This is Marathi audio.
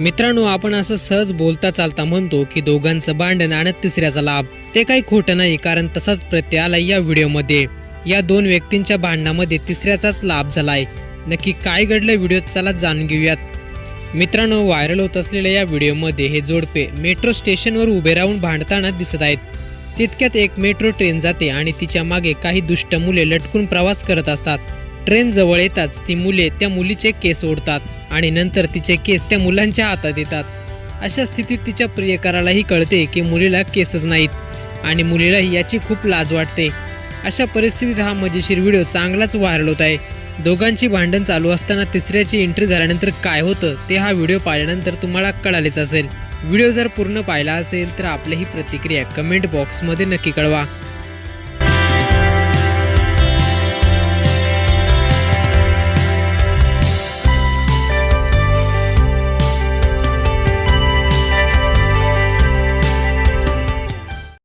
मित्रांनो आपण असं सहज बोलता चालता म्हणतो की दोघांचं भांडण आणि तिसऱ्याचा लाभ. ते काही खोटं नाही कारण तसाच प्रत्यय आलाय या व्हिडिओमध्ये. या दोन व्यक्तींच्या भांडणामध्ये तिसऱ्याचाच लाभ झालाय. नक्की काय घडलं व्हिडिओ चला जाणून घेऊयात. मित्रांनो व्हायरल होत असलेल्या या व्हिडिओमध्ये हे जोडपे मेट्रो स्टेशनवर उभे राहून भांडताना दिसत आहेत. तितक्यात एक मेट्रो ट्रेन जाते आणि तिच्यामागे काही दुष्ट मुले लटकून प्रवास करत असतात. ट्रेन जवळ येताच ती मुले त्या मुलीचे केस ओढतात आणि नंतर तिचे केस त्या मुलांच्या हातात येतात. अशा स्थितीत तिच्या प्रियकरालाही कळते की मुलीला केसच नाहीत आणि मुलीलाही याची खूप लाज वाटते. अशा परिस्थितीत हा मजेशीर व्हिडिओ चांगलाच व्हायरल होत आहे. दोघांची भांडण चालू असताना तिसऱ्याची एंट्री झाल्यानंतर काय होतं ते हा व्हिडिओ पाहिल्यानंतर तुम्हाला कळालेच असेल. व्हिडिओ जर पूर्ण पाहिला असेल तर आपली ही प्रतिक्रिया कमेंट बॉक्समध्ये नक्की कळवा.